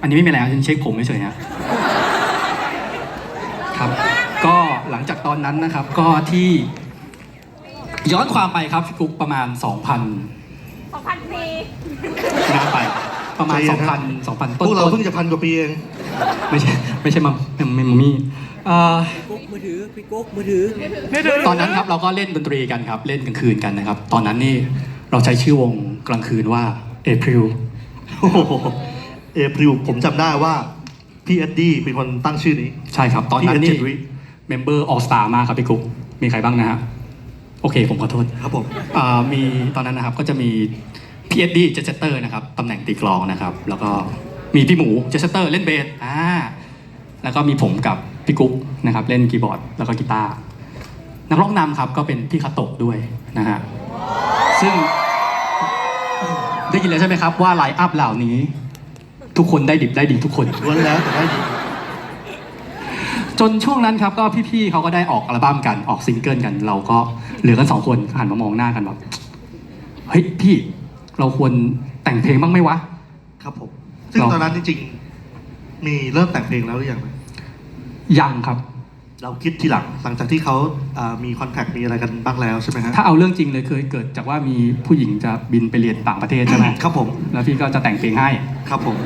อันนี้ไม่มีอะไรฉันเช็คผมเฉยๆฮะครับ ก็หลังจากตอนนั้นนะครับ ก็ที่ย้อนความไปครับพี่กุ๊กประมาณ 2,000สองพันปีนานไป ประมาณ ใจเย็นครับ 2,000 2,000พต้นวกเราๆเพิ่งจะพันกว่าปีเอง ไม่ใช่ไม่ใช่มัมมัมมี่เอ่อกุ๊กมือถือพี่กุ๊กมือถือ ตอนนั้นครับเราก็เล่นดนตรีกันครับ เล่นกลางคืนกันนะครับ ตอนนั้นนี่เราใช้ชื่อวงกลางคืนว่า April โอ้โห เอพริวผมจำได้ว่าพี่เอ็ดดี้เป็นคนตั้งชื่อนี้ ใช่ครับ ตอนนั้นที่นี่ Ed Jetri เมมเบอร์ออสตามากครับพี่กุ๊กมีใครบ้างนะฮะโอเคผมขอโทษ ครับผม อ่ามีตอนนั้นนะครับก็จะมีพีเอ็ดดี้เจสเตอร์นะครับตำแหน่งตีกลองนะครับ แล้วก็มีพี่หมูเจสเตอร์เล่นเบสอ่าแล้วก็มีผมกับพี่กุ๊กนะครับเล่นคีย์บอร์ดแล้วก็กีตาร์นักร้องนำครับก็เป็นพี่คาโตะด้วยนะฮะซึ่งได้ยินแล้วใช่ไหมครับว่าไลน์อัพเหล่านี้ ทุกคนได้ดิบได้ดีทุกคน ล้วนแล้วแต่ได้ดี จนช่วงนั้นครับก็พี่ๆเขาก็ได้ออกอัลบั้มกันออกซิงเกิลกัน เราก็เหลือกันสองคนหันมามองหน้ากันแบบเฮ้ยพี่เราควรแต่งเพลงบ้างไหมวะ ครับผม ซึ่งเราตอนนั้นจริงๆ มีเริ่มแต่งเพลงแล้วหรือยังไหมยังครับ เราคิดทีหลังหลังจากที่เขาอ่ามีคอนแทคมีอะไรกันบ้างแล้วใช่ไหมฮะถ้าเอาเรื่องจริงเลยเคยเกิดจากว่ามีผู้หญิงจะบินไปเรียนต่างประเทศใช่ไหมครับผมแล้วพี่ก็จะแต่งเพลงให้ ครับผม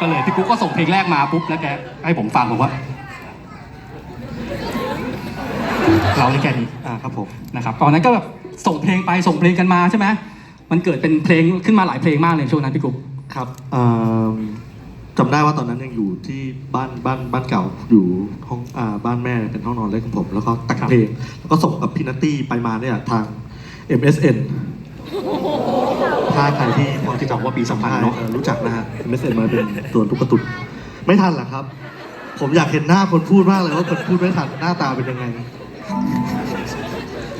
ก็เลยพี่กุ๊กก็ส่งเพลงแรกมาปุ๊บแล้วแกให้ผมฟังบอกว่า เราได้แค่นี้อ่าครับผมนะครับตอนนั้นก็แบบส่งเพลงไปส่งเพลงกันมาใช่ไหมมันเกิดเป็นเพลงขึ้นมาหลายเพลงมากเลยช่วงนั้นพี่กุ๊กครับเอิ่ม จำได้ว่าตอนนั้นยังอยู่ที่บ้านบ้านบ้านเก่าอยู่ห้องอ่าบ้านแม่เป็นห้องนอนเล็กของผม แล้วก็แต่งเพลงแล้วก็ส่งกับพี่นัตตี้ไปมาเนี่ยทาง MSN ถ้าใครที่พอที่จะบอกว่าปี2000เนอะออรู้จักนะฮะ MSN มาเป็นตัวตุ๊กตุนไม่ทันเหรอครับ ผมอยากเห็นหน้าคนพูดมากเลยว่าคนพูดไม่ทันหน้าตาเป็นยังไง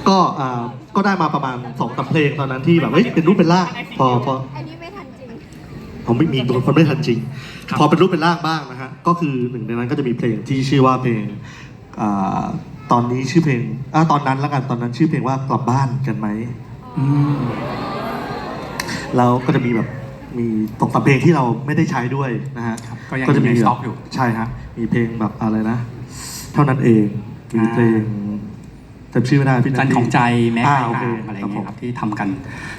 ก็อ่าก็ได้มาประมาณสองสามเพลงตอนนั้นที่แบบเฮ้ยเป็นรูปเป็นร่างพอพอ ผมไม่มีบางคนไม่ทันจริงครับพอเป็นรูปเป็นร่างบ้างนะฮะ ก็คือหนึ่งในนั้นก็จะมีเพลงที่ชื่อว่าเพลงอ่าตอนนี้ชื่อเพลงอ่าตอนนั้นแล้วกันตอนนั้นชื่อเพลงว่ากลับบ้านกันไหมอืมแล้วก็จะมีแบบมีสองสามเพลงที่เราไม่ได้ใช้ด้วยนะฮะครับก็ยังจะมีในสแบบต็อกอยู่ ใช่ฮะมีเพลงแบบอะไรนะ เท่านั้นเองมีอ่าเพลงจำชื่อไม่ได้พี่จันตี้ของใจแม้อ่าใครโอเคห่างอะไรอย่างเงี้ยคครัรับบผมที่ทำกัน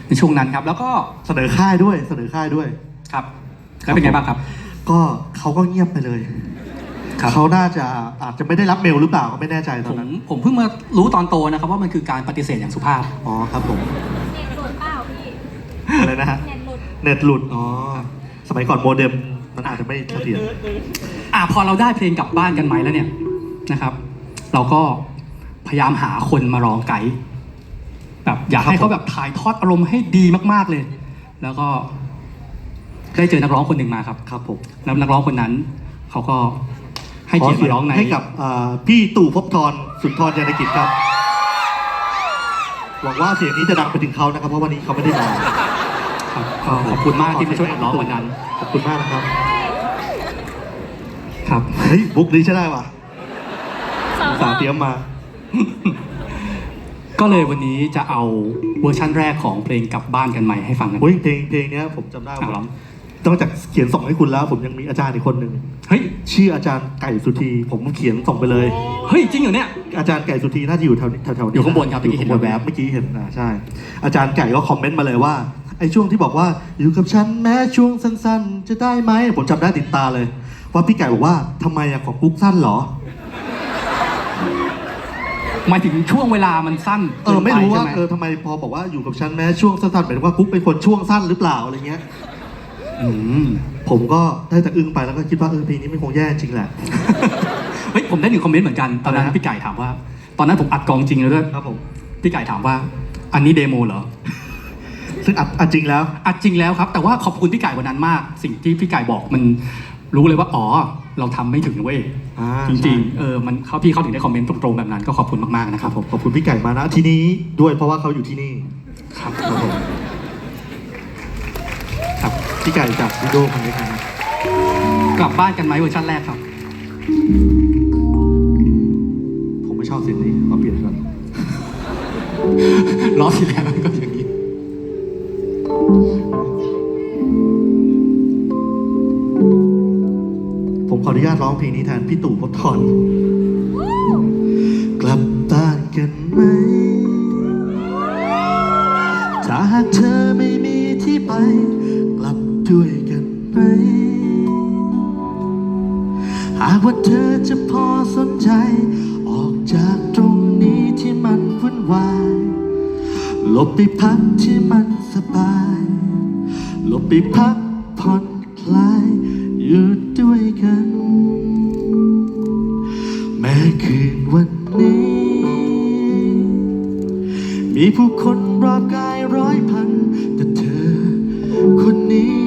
ในช่วงนั้นครับ แล้วก็ เสนอค่ายด้วยเสนอค่ายด้วย ครับ แล้วเป็นไงบ้างครับ ก็เขาก็เงียบไปเลยครับ เขาน่าจะอาจจะไม่ได้รับเมลหรือเปล่าก็ไม่แน่ใจตผอนมนั้นผมเพิ่งมารู้ตอนโตนะครับ ว่ามันคือการปฏิเสธอย่างสุภาพ อ๋อครับผมเน็ตหลุดเปล่าพี่อะไรนะฮะเน็ตหลุดเน็ตหลุดอ๋อสมัยก่อนโมเด็มมันอาจจะไม่เสถียรอะพอเราได้เพลงกลับบ้านกันไหมแล้วเนี่ยนะครับ เราก็พยายามหาคนมาร้องไกด์แบบอยากให้เขาแบบถ่ายทอดอารมณ์ให้ดีมากๆเลย แล้วก็ ได้เจอนักร้องคนหนึ่งมาครับครับผมแล้วนักร้องคนนั้นเขาก็ให้เกียรติมาร้องในให้กับอ่าพี่ตู่ภพบทรสุนทรยานกิจครับ หวังว่าเสียงนี้จะดังไปถึงเขานะครับ เพราะวันนี้เขาไม่ได้มาครับก็ขอบคุณมากที่มาช่วยอัดร้องวันนั้นขอบคุณมากนะครับ ครับ เฮ้ยบุ๊กนี้ใช่ได้ป่ะสาห์เตรียมมา ก็เลยวันนี้จะเอาเวอร์ชั่นแรกของเพลงกลับบ้านกันใหม่ให้ฟังกันโอ้ยเพลงเพลงเนี้ยผมจำได้อะว่าร้อง นอกจากเขียนส่งให้คุณแล้ว ผมยังมีอาจารย์อีกคนหนึ่งเฮ้ยชื่ออาจารย์ไก่สุธี ผมเขียนส่งไปเลย เฮ้ย จริงเหรอเนี่ย อาจารย์ไก่สุธีน่าจะอยู่แถวนี้แถวๆนี้อยู่ข้างบนครับเมื่อกี้เห็นยู่ข้างบแว๊บๆ เมื่อกี้เห็นอ่าใช่ อาจารย์ไก่ก็คอมเมนต์มาเลยว่าไอ้ช่วงที่บอกว่าอยู่กับฉันแม้ช่วงสั้นๆ จะได้ไหมผมจำได้ติดตาเลยว่าพี่ไก่บอกว่าทำไมอะของกุ๊กสั้นเหรอ หมายถึงช่วงเวลามันสั้นเออไม่รู้ว่ากินปเออทำไมพอบอกว่าอยู่กับฉันแม้ช่วงสั้นๆหมายถึงว่ากุ๊กเป็นคนช่วงสั้นหรือเปล่าอะไรเงี้ย อืมผมก็ได้แต่อึ้งไปแล้วก็คิดว่าเออเพลงนี้มันคงแย่จริงแหละ เฮ้ยผมได้หนึ่งคอมเมนต์เหมือนกันตอนนั้นอะไรนะพี่ไก่ถามว่า ตอนนั้นผมอัดกองจริงแล้วด้วยครับผม พี่ไก่ถามว่า อันนี้เดโมเหรอซึ่งอัดอัดจริงแล้ว อัดจริงแล้วครับ แต่ว่าขอบคุณพี่ไก่วันนั้นมาก สิ่งที่พี่ไก่บอกมันรู้เลยว่าอ๋อเราทำไม่ถึงเว้ยอ่าจริงๆเออมันเขาพี่เขาถึงได้คอมเมนต์ตรงๆแบบนั้นก็ขอบคุณมากๆนะคครัรับบผม ขอบคุณพี่ไก่มานะที่นี้ด้วยเพราะว่าเขาอยู่ที่นี่ครับครับผมครับ พี่ไก่จับพี่โก้คนด้วยกันกลับบ้านกันไหมเวอร์ชันแรกครับ ผมไม่ชอบเสียงนี้เอาเปลี่ยนก่อนร้องที่แล้วก็อย่างนี้ผมขออนุญาตร้องเพลงนี้แทนพี่ตู่พบทอนกลับบ้านกันไหม ถ้าหากเธอไม่มีที่ไป หากว่าเธอจะพอสนใจ ออกจากตรงนี้ที่มันวุ่นวายหลบไปพักที่มันสบายหลบไปพักผ่อนคลายอยู่ด้วยกัน แม้คืนวันนี้ มีผู้คนรอบกายร้อยพัน แต่เธอคนนี้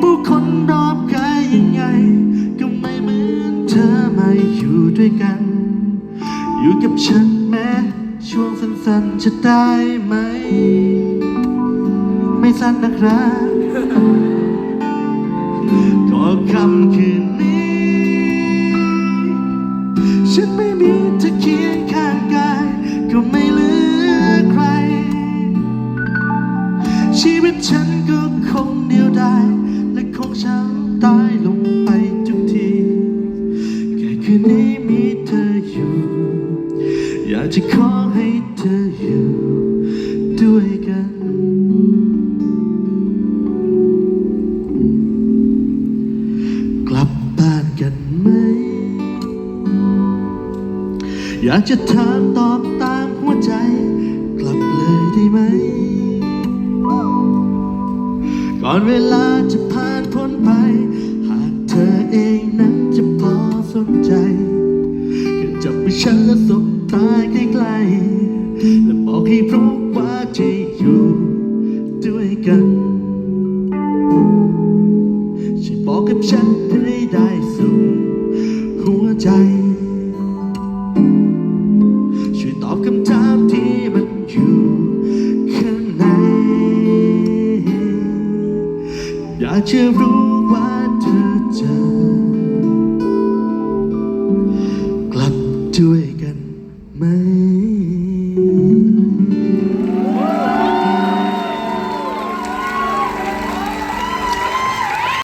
ผู้คนรอบกายยังไง ก็ไม่เหมือนเธอมาอยู่ด้วยกัน อยู่กับฉันแม้ช่วงสั้นๆจะได้ไหม ไม่สั้นนะครับก็คำคืนนี้ ตายลงไปทุกที แค่คืนนี้มีเธออยู่ อยากจะขอให้เธออยู่ ด้วยกัน กลับบ้านกันไหม อยากจะถามตอบตามหัวใจ กลับเลยได้ไหม ก่อนเวลาจะ บอกกับฉันใ